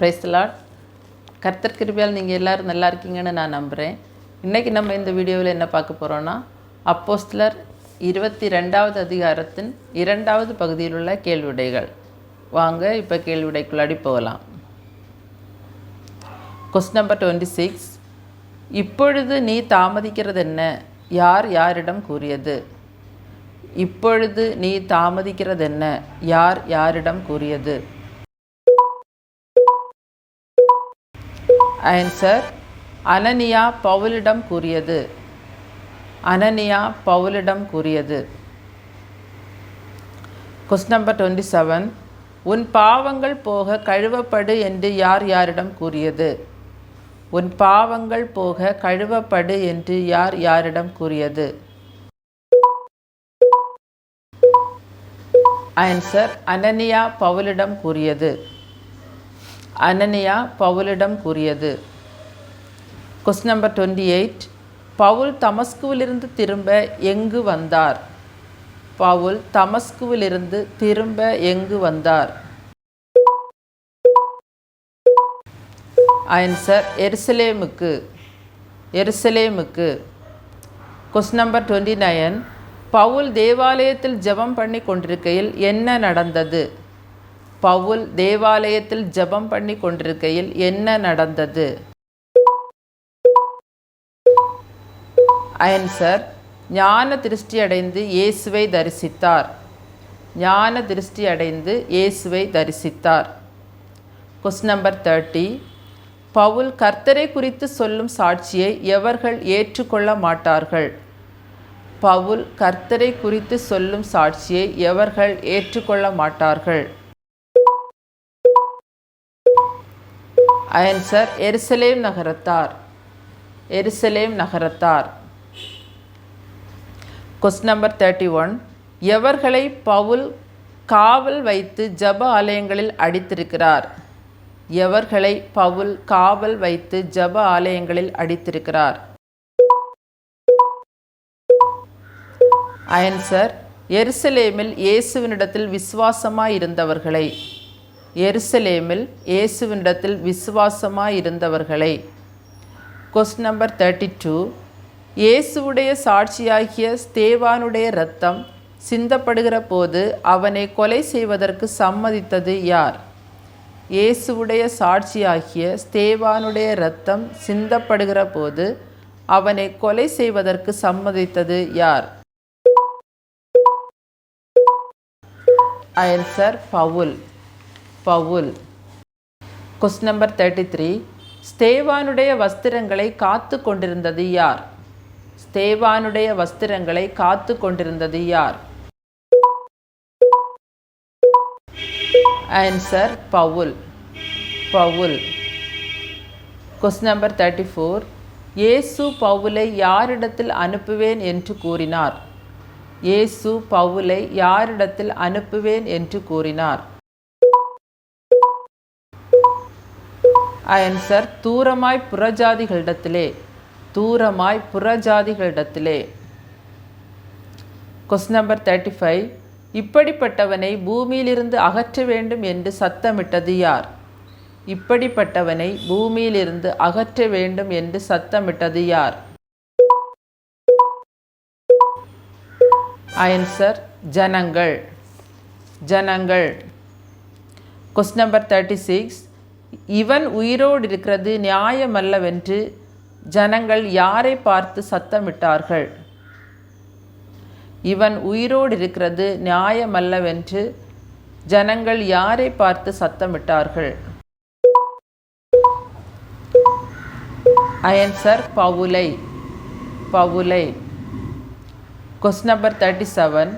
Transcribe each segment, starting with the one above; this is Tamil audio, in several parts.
பிரைஸ்லாட் கர்த்தர் கிருபியால் நீங்கள் எல்லோரும் நல்லா இருக்கீங்கன்னு நான் நம்புகிறேன் இன்றைக்கி நம்ம இந்த வீடியோவில் என்ன பார்க்க போகிறோன்னா அப்போஸ்லர் இருபத்தி ரெண்டாவது அதிகாரத்தின் இரண்டாவது பகுதியில் உள்ள கேள்விடைகள் வாங்க இப்போ கேள்விடைக்குள்ளாடி போகலாம். கொஸ்டின் நம்பர் டுவெண்ட்டி சிக்ஸ் இப்பொழுது நீ தாமதிக்கிறது என்ன? யார் யாரிடம் கூறியது? இப்பொழுது நீ தாமதிக்கிறது என்ன? யார் யாரிடம் கூறியது? ஆன்சர் அனனியா பவுலிடம் கூறியது. அனனியா பவுலிடம் கூறியது. கொஸ்டின் நம்பர் டுவெண்ட்டி செவன் உன் பாவங்கள் போக கழுவப்படு என்று யார் யாரிடம் கூறியது? உன் பாவங்கள் போக கழுவப்படு என்று யார் யாரிடம் கூறியது? ஆன்சர் அனனியா பவுலிடம் கூறியது. அனனியா பவுலிடம் கூறியது. கொஸ்டின் நம்பர் டுவெண்ட்டி எயிட் பவுல் தமஸ்குவிலிருந்து திரும்ப எங்கு வந்தார்? பவுல் தமஸ்குவிலிருந்து திரும்ப எங்கு வந்தார்? ஆன்சர் எருசலேமுக்கு. எருசலேமுக்கு. கொஸ்டின் நம்பர் டுவெண்ட்டி நைன் பவுல் தேவாலயத்தில் ஜெபம் பண்ணி கொண்டிருக்கையில் என்ன நடந்தது? பவுல் தேவாலயத்தில் ஜெபம் பண்ணி கொண்டிருக்கையில் என்ன நடந்தது? ஆன்சர் ஞான திருஷ்டி அடைந்து இயேசுவை தரிசித்தார். ஞான திருஷ்டி அடைந்து இயேசுவை தரிசித்தார். கொஸ்டின் நம்பர் தேர்ட்டி பவுல் கர்த்தரை குறித்து சொல்லும் சாட்சியை எவர்கள் ஏற்றுக்கொள்ள மாட்டார்கள்? பவுல் கர்த்தரை குறித்து சொல்லும் சாட்சியை எவர்கள் ஏற்றுக்கொள்ள மாட்டார்கள்? ஆன்சர் எருசலேம் நகரத்தார். எருசலேம் நகரத்தார். கொஸ்டின் நம்பர் தேர்ட்டி ஒன் எவர்களை பவுல் காவல் வைத்து ஜப ஆலயங்களில் அடித்திருக்கிறார்? எவர்களை பவுல் காவல் வைத்து ஜப ஆலயங்களில் அடித்திருக்கிறார்? ஆன்சர் எருசலேமில் இயேசுவினிடத்தில் விசுவாசமாக இருந்தவர்களை எருசலேமில் இயேசுவினிடத்தில் விசுவாசமாக இருந்தவர்களை கொஸ்ட் நம்பர் தேர்ட்டி டூ இயேசுவுடைய சாட்சியாகிய ஸ்தேவானுடைய இரத்தம் சிந்தப்படுகிற போது அவனை கொலை செய்வதற்கு சம்மதித்தது யார்? இயேசுவுடைய சாட்சியாகிய ஸ்தேவானுடைய இரத்தம் சிந்தப்படுகிற போது அவனை கொலை செய்வதற்கு சம்மதித்தது யார்? Answer Paul. Paul. Question number thirty three ஸ்தேவானுடைய வஸ்திரங்களை காத்து கொண்டிருந்தது யார்? ஸ்தேவானுடைய வஸ்திரங்களை காத்து கொண்டிருந்தது யார்? Answer Pavul. Pavul. Question number thirty four இயேசு பவுலை யாரிடத்தில் அனுப்புவேன் என்று கூறினார்? இயேசு பவுலை யாரிடத்தில் அனுப்புவேன் என்று கூறினார்? ஆன்சர் தூரமாய் புறஜாதிகளிடத்திலே தூரமாய் புறஜாதிகளிடத்திலே. கொஸ்டின் நம்பர் தேர்ட்டி ஃபைவ் இப்படிப்பட்டவனை பூமியிலிருந்து அகற்ற வேண்டும் என்று சத்தமிட்டது யார்? இப்படிப்பட்டவனை பூமியிலிருந்து அகற்ற வேண்டும் என்று சத்தமிட்டது யார்? ஆன்சர் ஜனங்கள். ஜனங்கள். கொஸ்டின் நம்பர் தேர்ட்டி சிக்ஸ் இவன் உயிரோடு இருக்கிறது நியாயமல்லவென்று ஜனங்கள் யாரை பார்த்து சத்தமிட்டார்கள்? இவன் உயிரோடு இருக்கிறது நியாயமல்லவென்று ஜனங்கள் யாரை பார்த்து சத்தமிட்டார்கள்? ஆன்சர் பவுலை பவுலை கொஸ்ட் நம்பர் தேர்ட்டி செவன்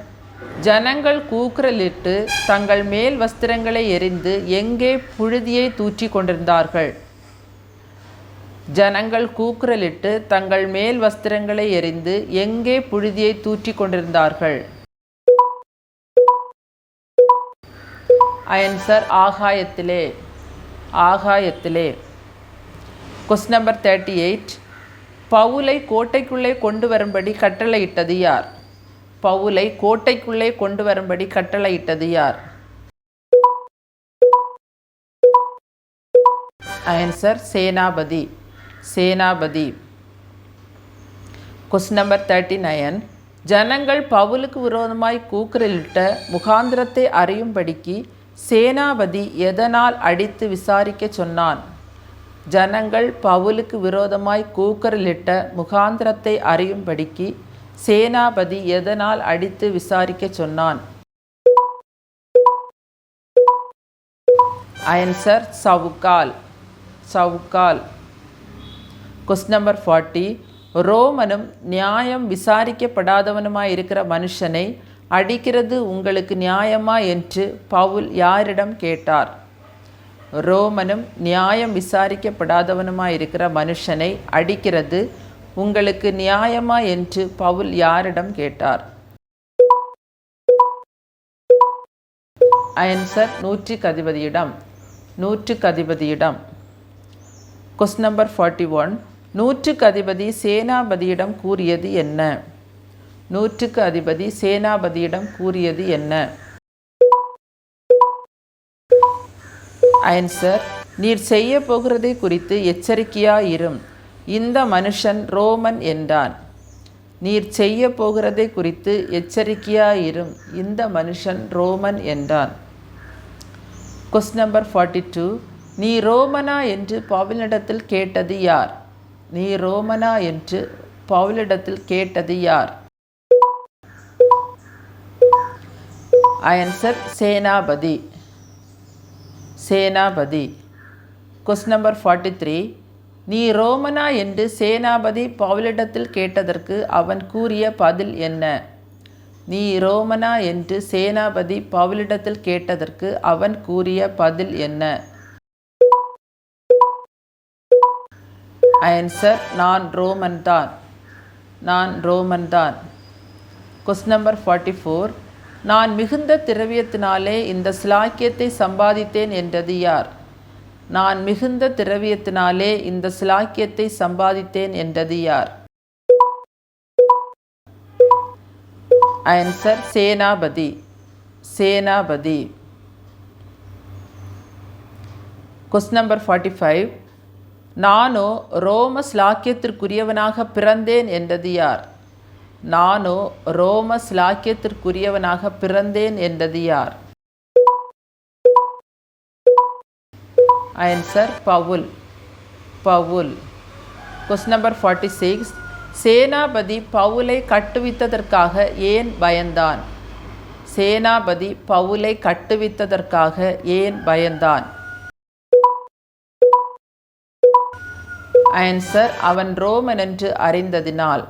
ஜனங்கள் கூக்குரலிட்டு தங்கள் மேல் வஸ்திரங்களை எரிந்து எங்கே புழுதியை தூற்றி கொண்டிருந்தார்கள். ஜனங்கள் கூக்குரலிட்டு தங்கள் மேல் வஸ்திரங்களை எரிந்து எங்கே புழுதியை தூற்றி கொண்டிருந்தார்கள். ஐன்சர் ஆகாயத்திலே ஆகாயத்திலே. Question number thirty eight. பவுலை கோட்டைக்குள்ளே கொண்டு வரும்படி கட்டளையிட்டது யார்? பவுலை கோட்டைக்குள்ளே கொண்டு வரும்படி கட்டளையிட்டது யார்? ஆன்சர் சேனாபதி. சேனாபதி. கொஸ்டின் நம்பர் தேர்ட்டி நயன் ஜனங்கள் பவுலுக்கு விரோதமாய் கூக்குரலிட்ட முகாந்திரத்தை அறியும்படிக்கு சேனாபதி எதனால் அடித்து விசாரிக்க சொன்னான்? ஜனங்கள் பவுலுக்கு விரோதமாய் கூக்குரலிட்ட முகாந்திரத்தை அறியும்படிக்கு சேனாபதி எதனால் அடித்து விசாரிக்க சொன்னான்? ஆன்சர் சவுக்கால் சவுக்கால் கொஸ்டின் நம்பர் ஃபார்ட்டி ரோமனும் நியாயம் விசாரிக்கப்படாதவனுமாய் இருக்கிற மனுஷனை அடிக்கிறது உங்களுக்கு நியாயமா என்று பவுல் யாரிடம் கேட்டார்? ரோமனும் நியாயம் விசாரிக்கப்படாதவனுமாய் இருக்கிற மனுஷனை அடிக்கிறது உங்களுக்கு நியாயமா என்று பவுல் யாரிடம் கேட்டார். ஆன்சர் நூற்றி கதிபதியிடம் நூற்று கதிபதியிடம் கொஸ்டின் நம்பர் ஃபார்ட்டி ஒன் நூற்றுக்கு அதிபதி சேனாபதியிடம் கூறியது என்ன? நூற்றுக்கு அதிபதி சேனாபதியிடம் கூறியது என்ன? ஆன்சர் நீர் செய்ய போகிறதை குறித்து எச்சரிக்கையாயிரும். இந்த மனுஷன் ரோமன் என்றான். நீர் செய்ய போகிறதை குறித்து எச்சரிக்கையாயிரும். இந்த மனுஷன் ரோமன் என்றான். கொஸ்டின் நம்பர் ஃபார்ட்டி டூ நீ ரோமனா என்று பவுலிடத்தில் கேட்டது யார்? நீ ரோமனா என்று பவுலிடத்தில் கேட்டது யார்? ஆன்சர் சேனாபதி. சேனாபதி. கொஸ்டின் நம்பர் ஃபார்ட்டி த்ரீ நீ ரோமனா என்று சேனாபதி பவுலிடத்தில் கேட்டதற்கு அவன் கூறிய பதில் என்ன? நீ ரோமனா என்று சேனாபதி பவுலிடத்தில் கேட்டதற்கு அவன் கூறிய பதில் என்ன? ஆன்சர் நான் ரோமன் தான். நான் ரோமன் தான். கொஸ்டின் நம்பர் ஃபார்ட்டி ஃபோர் நான் மிகுந்த திரவியத்தினாலே இந்த சிலாக்கியத்தை சம்பாதித்தேன் என்றது யார்? நான் மிகுந்த திரவியத்தினாலே இந்த சிலாக்கியத்தை சம்பாதித்தேன் என்றது யார்? ஆன்சர் சேனாபதி. சேனாபதி. கொஸ்டின் நம்பர் ஃபார்ட்டி ஃபைவ் நானோ ரோம ஸ்லாக்கியத்திற்குரியவனாக பிறந்தேன் என்றது யார்? நானோ ரோம ஸ்லாக்கியத்திற்குரியவனாக பிறந்தேன் என்றது யார்? Answer Pavul Pavul question number forty six சேனாபதி பவுலை கட்டுவித்ததற்காக ஏன் பயந்தான்? சேனாபதி பவுலை கட்டுவித்ததற்காக ஏன் பயந்தான்? ஆன்சர் அவன் ரோமன் என்று அறிந்ததினால்.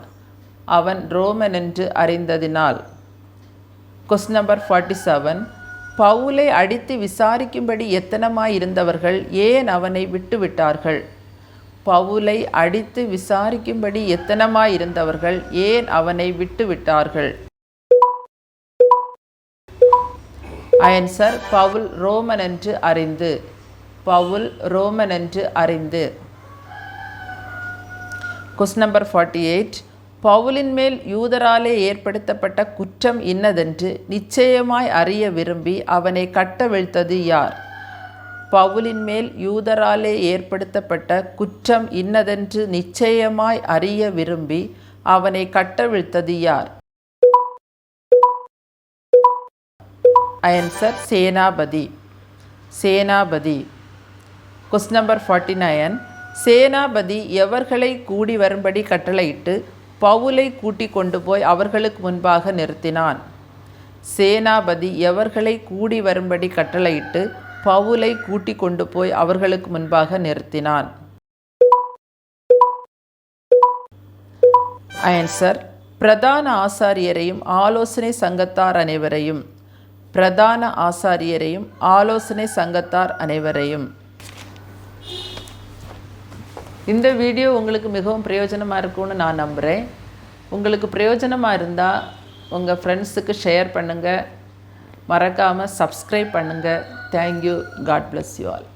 அவன் ரோமன் என்று அறிந்ததினால். கொஸ்டின் நம்பர் ஃபார்ட்டி செவன் பவுலை அடித்து விசாரிக்கும்படி எத்தனமாய் இருந்தவர்கள் ஏன் அவனை விட்டுவிட்டார்கள்? பவுலை அடித்து விசாரிக்கும்படி எத்தனமாய் இருந்தவர்கள் ஏன் அவனை விட்டுவிட்டார்கள்? ஆன்சர் பவுல் ரோமன் என்று அறிந்து பவுல் ரோமன் என்று அறிந்து. Question number forty eight. பவுலின் மேல் யூதராலே ஏற்படுத்தப்பட்ட குற்றம் இன்னதென்று நிச்சயமாய் அறிய விரும்பி அவனை கட்டவிழ்த்தது யார்? பவுலின் மேல் யூதராலே ஏற்படுத்தப்பட்ட குற்றம் இன்னதென்று நிச்சயமாய் அறிய விரும்பி அவனை கட்டவிழ்த்தது யார்? ஆன்சர் சேனாபதி. சேனாபதி. கொஸ்ட் நம்பர் ஃபார்ட்டி நயன் சேனாபதி எவர்களை கூடி வரும்படி கட்டளையிட்டு பவுலை கூட்டிக் கொண்டு போய் அவர்களுக்கு முன்பாக நிறுத்தினான். சேனாபதி எவர்களை கூடி வரும்படி கட்டளையிட்டு பவுலை கூட்டி கொண்டு போய் அவர்களுக்கு முன்பாக நிறுத்தினான். ஆன்சர் பிரதான ஆசாரியரையும் ஆலோசனை சங்கத்தார் அனைவரையும். பிரதான ஆசாரியரையும் ஆலோசனை சங்கத்தார் அனைவரையும். இந்த வீடியோ உங்களுக்கு மிகவும் பிரயோஜனமாக இருக்கும்னு நான் நம்புகிறேன் உங்களுக்கு பிரயோஜனமாக இருந்தால் உங்கள் ஃப்ரெண்ட்ஸுக்கு ஷேர் பண்ணுங்கள் மறக்காமல் சப்ஸ்கிரைப் பண்ணுங்கள் thank you God bless you all